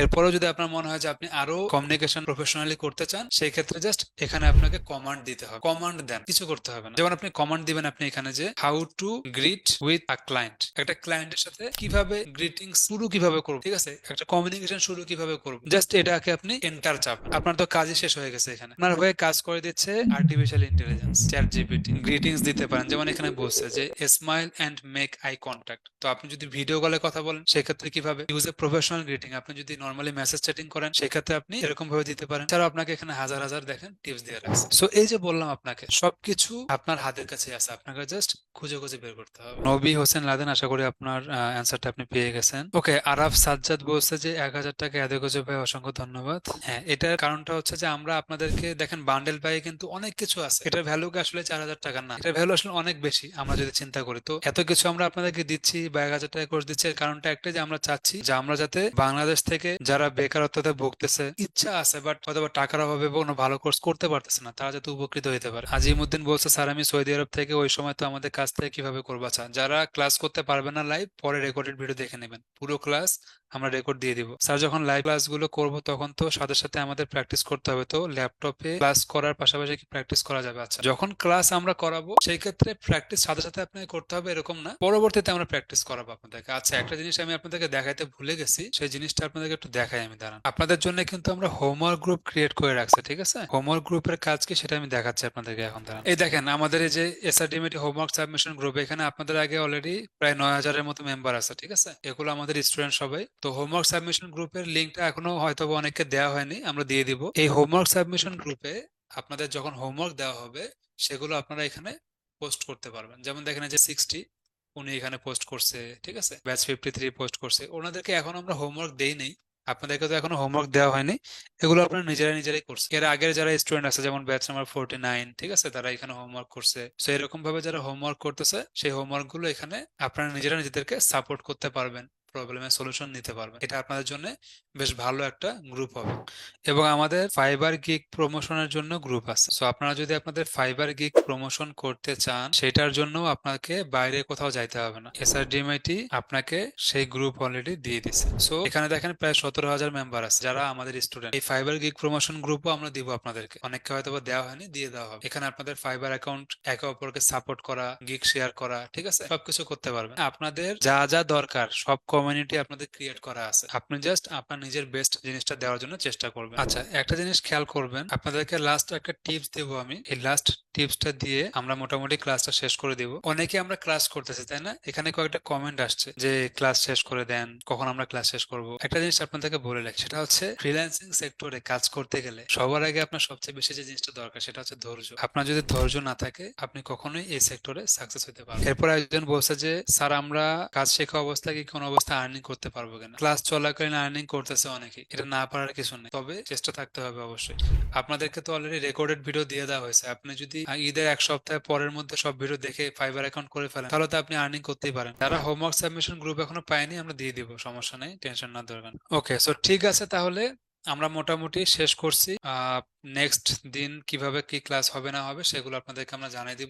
এরপরেও যদি আপনার মনে হয় যে আপনি আরও কমিউনিকেশন প্রফেশনালি করতে চান, সেই ক্ষেত্রে জাস্ট এখানে আপনাকে কমান্ড দিতে হবে। কমান্ড দেন, কিছু করতে হবে না। যেমন আপনি কমান্ড দিবেন আপনি এখানে যে how to greet with a client একটা ক্লায়েন্টের সাথে কীভাবে গ্রিটিং শুরু কীভাবে করব, ঠিক আছে? একটা কমিউনিকেশন শুরু কীভাবে করব। জাস্ট এটাকে আপনি এন্টার চাপ আপনার তো কাজই শেষ হয়ে গেছে এখানে। আপনার হয়ে কাজ করে দিচ্ছে artificial intelligence ChatGPT greetings দিতে পারেন। যেমন এখানে বলছে যে smile and make eye contact তো আপনি যদি ভিডিও কলে কথা বলেন, সেক্ষেত্রে কীভাবে? ইউজ এ প্রফেশনাল গ্রিটিং আপনি যদি নর্মালি মেসেজ চ্যাটিং করেন, সেক্ষেত্রে আপনি এরকম ভাবে দিতে পারেন। এছাড়াও আপনাকে এখানে হাজার হাজার দেখেন টিপস দিয়ে রাখছে। সো এই যে বললাম আপনাকে, সবকিছু আপনার হাতের কাছে আছে। আপনাকে জাস্ট খুঁজে খুঁজে বের করতে হবে। নবী হোসেন লাদেন, আশা করি আপনার অ্যান্সারটা আপনি পেয়ে গেছেন। ওকে আরাফ সাজ্জাদ বলছে যে, এক হাজার টাকা এত গজে ভাই, অসংখ্য ধন্যবাদ। হ্যাঁ এটার কারণটা হচ্ছে যে, আমরা আপনাদেরকে দেখেন বান্ডেল পাই কিন্তু অনেক কিছু আছে। এটার ভ্যালু আসলে চার হাজার টাকা না। এটার ভ্যালু আসলে অনেক বেশি, আমরা যদি চিন্তা করি। তো, এত কিছু আমরা আপনাদেরকে দিচ্ছি বা এক হাজার টাকা কোর্স দিচ্ছি। এর কারণটা একটাই যে, আমরা চাচ্ছি যে, আমরা যাতে বাংলাদেশ থেকে যারা বেকারত্বতে ভুগতেছে, ইচ্ছা আছে বাট অথবা টাকার অভাবে কোনো ভালো কোর্স করতে পারতেছে না, তারা যাতে উপকৃত হতে পারে। আজিমুদ্দিন বলছে, স্যার, আমি সৌদি আরব থেকে ওই সময় তো আমাদের কাছ থেকে কীভাবে করব? আচ্ছা যারা ক্লাস করতে পারবে না লাইভ পরে রেকর্ডেড ভিডিও দেখে নেবেন। পুরো ক্লাস আমরা রেকর্ড দিয়ে দিব। স্যার যখন লাইভ ক্লাসগুলো করব তখন তো সাথে সাথে আমাদের প্র্যাকটিস করতে হবে। তো ল্যাপটপে ক্লাস করার পাশাপাশি কি প্র্যাকটিস করা যাবে? আচ্ছা যখন ক্লাস আমরা করাবো সেই ক্ষেত্রে প্র্যাকটিস সাথে সাথে আপনাকে করতে হবে এরকম না। পরবর্তীতে আমরা প্র্যাকটিস করাবো আপনাদেরকে। আচ্ছা একটা জিনিস আমি আপনাদেরকে দেখাইতে ভুলে গেছি। সেই জিনিসটা আপনাদেরকে একটু দেখাই আমি দাঁড়ান। আপনাদের জন্য কিন্তু আমরা হোমওয়ার্ক গ্রুপ ক্রিয়েট করে রাখছি ঠিক আছে? হোমওয়ার্ক গ্রুপের কাজ কি সেটা আমি দেখাচ্ছি আপনাদেরকে এখন দাঁড়ান। এই দেখেন আমাদের এই যে এসআরডিএমটি হোমওয়ার্ক সাবমিশন গ্রুপ এখানে আপনাদের আগে অলরেডি প্রায় নয় হাজারের মতো মেম্বার আছে ঠিক আছে? এগুলো আমাদের স্টুডেন্ট সবাই তো হোমওয়ার্ক সাবমিশন গ্রুপের লিঙ্কটা এখনও হয়তো অনেককে দেওয়া হয়নি, আমরা দিয়ে দিব। এই হোমওয়ার্ক সাবমিশন গ্রুপে আপনাদের যখন হোমওয়ার্ক দেওয়া হবে, সেগুলো আপনারা এখানে পোস্ট করতে পারবেন। যেমন দেখেন যে সিক্সটি উনি এখানে পোস্ট করছে, ঠিক আছে? ব্যাচ ফিফটি থ্রি পোস্ট করছে। ওনাদেরকে এখন আমরা হোমওয়ার্ক দেই নেই। আপনাদেরকে তো এখনও হোমওয়ার্ক দেওয়া হয়নি। এগুলো আপনারা নিজেরাই নিজেরাই করছে এর আগের যারা স্টুডেন্ট আছে, যেমন ব্যাচ নাম্বার ফোরটি নাইন ঠিক আছে? তারা এখানে হোমওয়ার্ক করছে। তো এরকম ভাবে যারা হোমওয়ার্ক করতেছে, সেই হোমওয়ার্কগুলো এখানে আপনারা নিজেরা নিজেদেরকে সাপোর্ট করতে পারবেন। প্রবলেমের সলিউশন নিতে পারবেন। এটা আপনাদের জন্য বেশ ভালো একটা গ্রুপ হবে। এবং আমাদের ফাইবার গিগ প্রমোশনের জন্য গ্রুপ আছে। সো আপনারা যদি আপনাদের ফাইবার গিগ প্রমোশন করতে চান, সেটার জন্য আপনাকে বাইরে কোথাও যাইতে হবে না। এসআরডিএমআইটি আপনাকে সেই গ্রুপ অলরেডি দিয়ে দিছে। সো এখানে দেখেন প্রায় সতেরো হাজার মেম্বার আছে, যারা আমাদের স্টুডেন্ট এই ফাইবার গিগ প্রমোশন গ্রুপও আমরা দিব আপনাদেরকে। অনেককে হয়তো বা দেওয়া হয়নি, দিয়ে দেওয়া হবে। এখানে আপনাদের ফাইবার অ্যাকাউন্ট একে অপরকে সাপোর্ট করা গিগ শেয়ার করা, ঠিক আছে? সবকিছু করতে পারবেন। আপনাদের যা যা দরকার, সব কমিউনিটি আপনাদের ক্রিয়েট করা আছে। আপনি জাস্ট আপনার নিজের বেস্ট জিনিসটা দেওয়ার জন্য চেষ্টা করবেন। আচ্ছা একটা জিনিস খেয়াল করবেন। আপনাদেরকে লাস্ট একটা টিপস দেবো আমি। এই লাস্ট টিপসটা দিয়ে আমরা মোটামুটি ক্লাসটা শেষ করে দিব। অনেকে আমরা ক্লাস করতেছি, তাই না? এখানে কয়েকটা কমেন্ট আসছে যে, ক্লাস শেষ করে দেন, কখন আমরা ক্লাস শেষ করব? একটা জিনিস আপনাদেরকে বলে রাখি, সেটা হচ্ছে ফ্রিল্যান্সিং সেক্টরে কাজ করতে গেলে সবার আগে আপনার সবচেয়ে বেশি যে জিনিসটা দরকার, সেটা হচ্ছে ধৈর্য। আপনার যদি ধৈর্য না থাকে, আপনি কখনোই এই সেক্টরে সাকসেস হতে পারবেন এরপর একজন বলছে যে, স্যার, আমরা কাজ শেখা অবস্থায় কি কোনো অবস্থায় আর্নিং করতে পারব কিনা? ক্লাস চলাকালীন আর্নিং করতেছে অনেকে, এটা না পারার কিছু নেই, তবে চেষ্টা থাকতে হবে অবশ্যই। আপনাদেরকে তো অলরেডি রেকর্ডেড ভিডিও দিয়ে দেওয়া হয়েছে। আপনি যদি ঈদের এক সপ্তাহ পরের মধ্যে সব ভিডিও দেখে ফাইবার অ্যাকাউন্ট করে ফেলেন। তাহলে তো আপনি আর্নিং করতেই পারেন। যারা হোমওয়ার্ক সাবমিশন গ্রুপ এখনও পায়নি, আমরা দিয়ে দিব, সমস্যা নেই টেনশন না দরকার ওকে সো ঠিক আছে তাহলে, আমরা মোটামুটি শেষ করছি। নেক্সট দিন কীভাবে কি ক্লাস হবে না হবে, সেগুলো আপনাদেরকে আমরা জানিয়ে দিব।